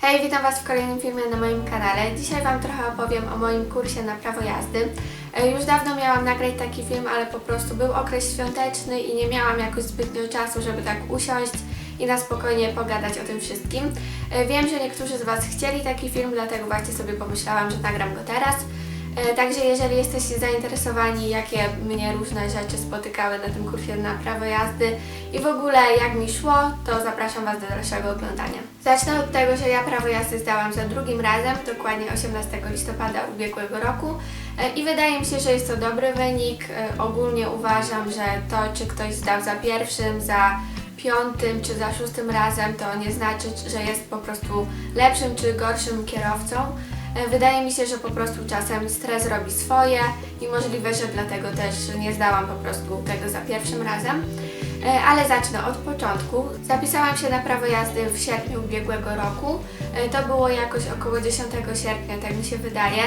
Hej, witam Was w kolejnym filmie na moim kanale. Dzisiaj Wam trochę opowiem o moim kursie na prawo jazdy. E, Już dawno miałam nagrać taki film, ale po prostu był okres świąteczny i nie miałam jakoś zbytnio czasu, żeby tak usiąść i na spokojnie pogadać o tym wszystkim. E, Wiem, że niektórzy z Was chcieli taki film, dlatego właśnie sobie pomyślałam, że nagram go teraz. E, Także jeżeli jesteście zainteresowani, jakie mnie różne rzeczy spotykały na tym kursie na prawo jazdy i w ogóle jak mi szło, to zapraszam Was do dalszego oglądania. Zacznę od tego, że ja prawo jazdy zdałam za drugim razem, dokładnie 18 listopada ubiegłego roku E, i wydaje mi się, że jest to dobry wynik. E, Ogólnie uważam, że to, czy ktoś zdał za pierwszym, za piątym czy za szóstym razem, to nie znaczy, że jest po prostu lepszym czy gorszym kierowcą. E, Wydaje mi się, że po prostu czasem stres robi swoje i możliwe, że dlatego też nie zdałam po prostu tego za pierwszym razem. E, Ale zacznę od początku. Zapisałam się na prawo jazdy w sierpniu ubiegłego roku. E, To było jakoś około 10 sierpnia, tak mi się wydaje,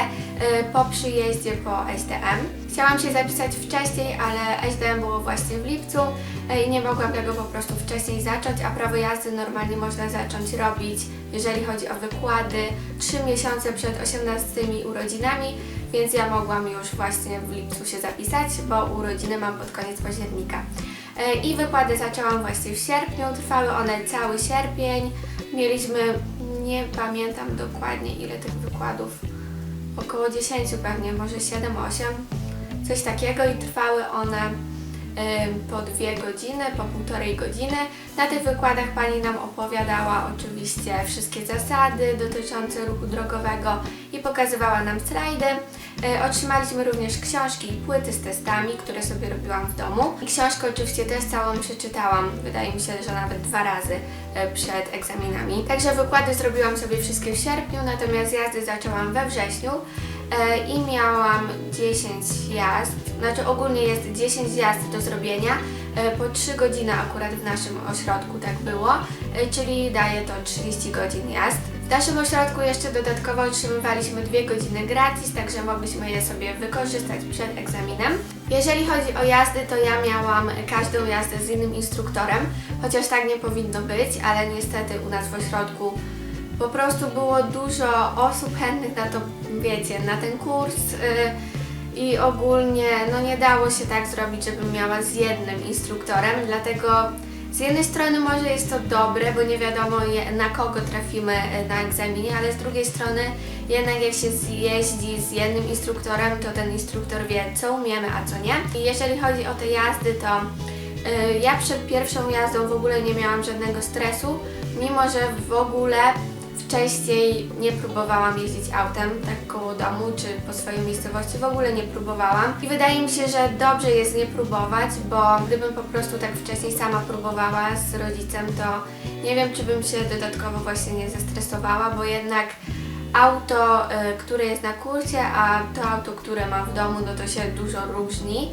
po przyjeździe po SDM. Chciałam się zapisać wcześniej, ale SDM było właśnie w lipcu e, i nie mogłam tego po prostu wcześniej zacząć, a prawo jazdy normalnie można zacząć robić, jeżeli chodzi o wykłady, 3 miesiące przed 18 urodzinami, więc ja mogłam już właśnie w lipcu się zapisać, bo urodziny mam pod koniec października. E, I wykłady zaczęłam właśnie w sierpniu, trwały one cały sierpień. Mieliśmy, nie pamiętam dokładnie ile tych wykładów, około 10 pewnie, może 7-8, coś takiego i trwały one po dwie godziny, po półtorej godziny. Na tych wykładach Pani nam opowiadała oczywiście wszystkie zasady dotyczące ruchu drogowego i pokazywała nam slajdy. E, Otrzymaliśmy również książki i płyty z testami, które sobie robiłam w domu. I książkę oczywiście też całą przeczytałam, wydaje mi się, że nawet dwa razy e, przed egzaminami. Także wykłady zrobiłam sobie wszystkie w sierpniu, natomiast jazdy zaczęłam we wrześniu. E, i miałam 10 jazd, znaczy ogólnie jest 10 jazd do zrobienia, e, po 3 godziny akurat w naszym ośrodku tak było, e, czyli daje to 30 godzin jazd. W naszym ośrodku jeszcze dodatkowo otrzymywaliśmy 2 godziny gratis, także mogliśmy je sobie wykorzystać przed egzaminem. Jeżeli chodzi o jazdy, to ja miałam każdą jazdę z innym instruktorem, chociaż tak nie powinno być, ale niestety u nas w ośrodku po prostu było dużo osób chętnych na to, wiecie, na ten kurs yy, i ogólnie no nie dało się tak zrobić, żebym miała z jednym instruktorem, dlatego z jednej strony może jest to dobre, bo nie wiadomo na kogo trafimy y, na egzaminie, ale z drugiej strony jednak jak się jeździ z jednym instruktorem, to ten instruktor wie, co umiemy, a co nie. I jeżeli chodzi o te jazdy, to y, ja przed pierwszą jazdą w ogóle nie miałam żadnego stresu, mimo że w ogóle wcześniej nie próbowałam jeździć autem tak koło domu czy po swojej miejscowości, w ogóle nie próbowałam. I wydaje mi się, że dobrze jest nie próbować, bo gdybym po prostu tak wcześniej sama próbowała z rodzicem, to nie wiem, czy bym się dodatkowo właśnie nie zestresowała, bo jednak auto, y, które jest na kursie, a to auto, które mam w domu, no to się dużo różni.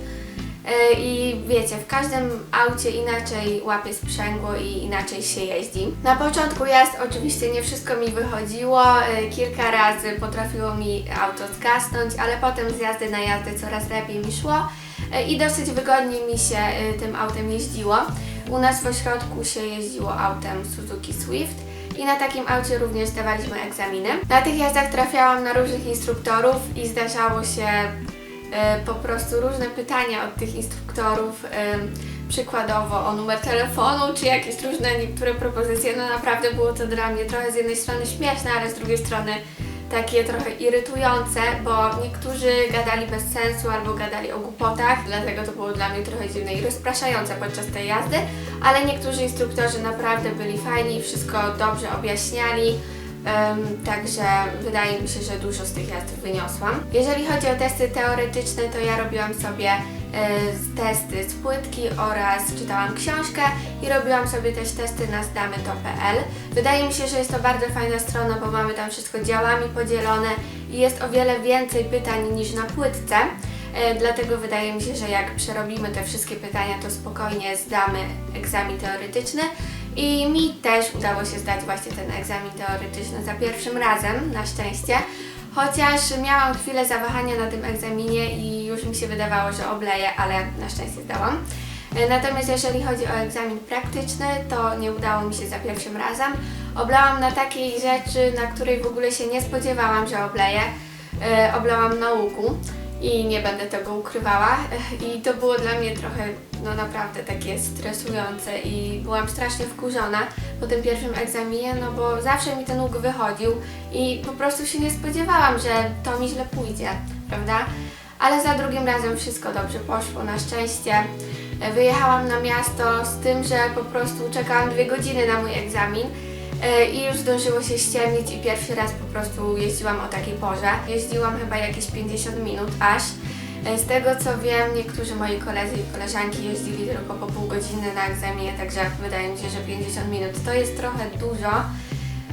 E, I wiecie, w każdym aucie inaczej łapie sprzęgło i inaczej się jeździ. Na początku jazd oczywiście nie wszystko mi wychodziło, e, kilka razy potrafiło mi auto zgasnąć, ale potem z jazdy na jazdę coraz lepiej mi szło e, i dosyć wygodnie mi się tym autem jeździło. U nas w ośrodku się jeździło autem Suzuki Swift i na takim aucie również zdawaliśmy egzaminy. Na tych jazdach trafiałam na różnych instruktorów i zdarzało się po prostu różne pytania od tych instruktorów, e, przykładowo o numer telefonu, czy jakieś różne niektóre propozycje. No naprawdę było to dla mnie trochę z jednej strony śmieszne, ale z drugiej strony takie trochę irytujące, bo niektórzy gadali bez sensu albo gadali o głupotach, dlatego to było dla mnie trochę dziwne i rozpraszające podczas tej jazdy, ale niektórzy instruktorzy naprawdę byli fajni wszystko dobrze objaśniali. Także wydaje mi się, że dużo z tych jazd wyniosłam. Jeżeli chodzi o testy teoretyczne, to ja robiłam sobie e, testy z płytki oraz czytałam książkę i robiłam sobie też testy na zdamy.pl. Wydaje mi się, że jest to bardzo fajna strona, bo mamy tam wszystko działami podzielone i jest o wiele więcej pytań niż na płytce. E, Dlatego wydaje mi się, że jak przerobimy te wszystkie pytania, to spokojnie zdamy egzamin teoretyczny. I mi też udało się zdać właśnie ten egzamin teoretyczny za pierwszym razem, na szczęście. Chociaż miałam chwilę zawahania na tym egzaminie i już mi się wydawało, że obleję, ale na szczęście zdałam. Natomiast jeżeli chodzi o egzamin praktyczny, to nie udało mi się za pierwszym razem. Oblałam na takiej rzeczy, na której w ogóle się nie spodziewałam, że obleję. E, oblałam na łuku i nie będę tego ukrywała. I to było dla mnie trochę, no naprawdę takie stresujące i byłam strasznie wkurzona po tym pierwszym egzaminie, no bo zawsze mi ten łuk wychodził i po prostu się nie spodziewałam, że to mi źle pójdzie, prawda? Ale za drugim razem wszystko dobrze poszło, na szczęście. Wyjechałam na miasto z tym, że po prostu czekałam dwie godziny na mój egzamin i już zdążyło się ściemnić i pierwszy raz po prostu jeździłam o takiej porze. Jeździłam chyba jakieś 50 minut aż. E, Z tego co wiem, niektórzy moi koledzy i koleżanki jeździli tylko po pół godziny na egzaminie, także wydaje mi się, że 50 minut to jest trochę dużo.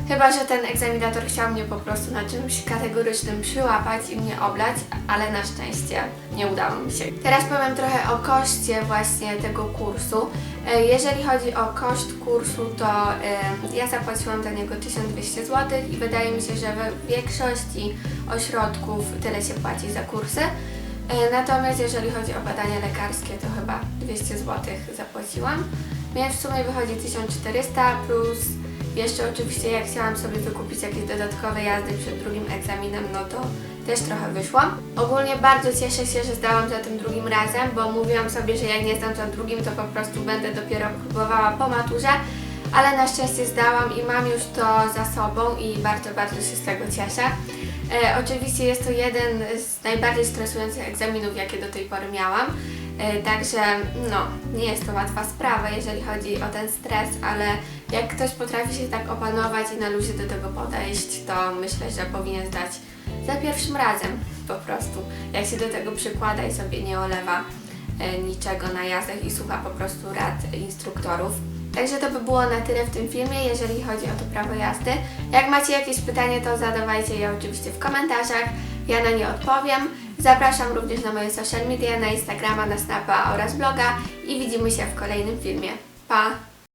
Chyba, że ten egzaminator chciał mnie po prostu na czymś kategorycznym przyłapać i mnie oblać, ale na szczęście nie udało mi się. Teraz powiem trochę o koszcie właśnie tego kursu. E, Jeżeli chodzi o koszt kursu, to e, ja zapłaciłam za niego 1200 zł i wydaje mi się, że w większości ośrodków tyle się płaci za kursy. E, Natomiast jeżeli chodzi o badania lekarskie, to chyba 200 zł zapłaciłam. Więc w sumie wychodzi 1400 plus jeszcze oczywiście jak chciałam sobie wykupić jakieś dodatkowe jazdy przed drugim egzaminem, no to też trochę wyszło. Ogólnie bardzo cieszę się, że zdałam za tym drugim razem, bo mówiłam sobie, że jak nie zdam za drugim, to po prostu będę dopiero próbowała po maturze, ale na szczęście zdałam i mam już to za sobą i bardzo, bardzo się z tego cieszę. E, oczywiście jest to jeden z najbardziej stresujących egzaminów, jakie do tej pory miałam. E, Także no, nie jest to łatwa sprawa, jeżeli chodzi o ten stres, ale jak ktoś potrafi się tak opanować i na luzie do tego podejść, to myślę, że powinien zdać za pierwszym razem po prostu. Jak się do tego przykłada i sobie nie olewa e, niczego na jazdach i słucha po prostu rad instruktorów. Także to by było na tyle w tym filmie, jeżeli chodzi o to prawo jazdy. Jak macie jakieś pytanie, to zadawajcie je oczywiście w komentarzach. Ja na nie odpowiem. Zapraszam również na moje social media, na Instagrama, na Snapa oraz bloga i widzimy się w kolejnym filmie. Pa!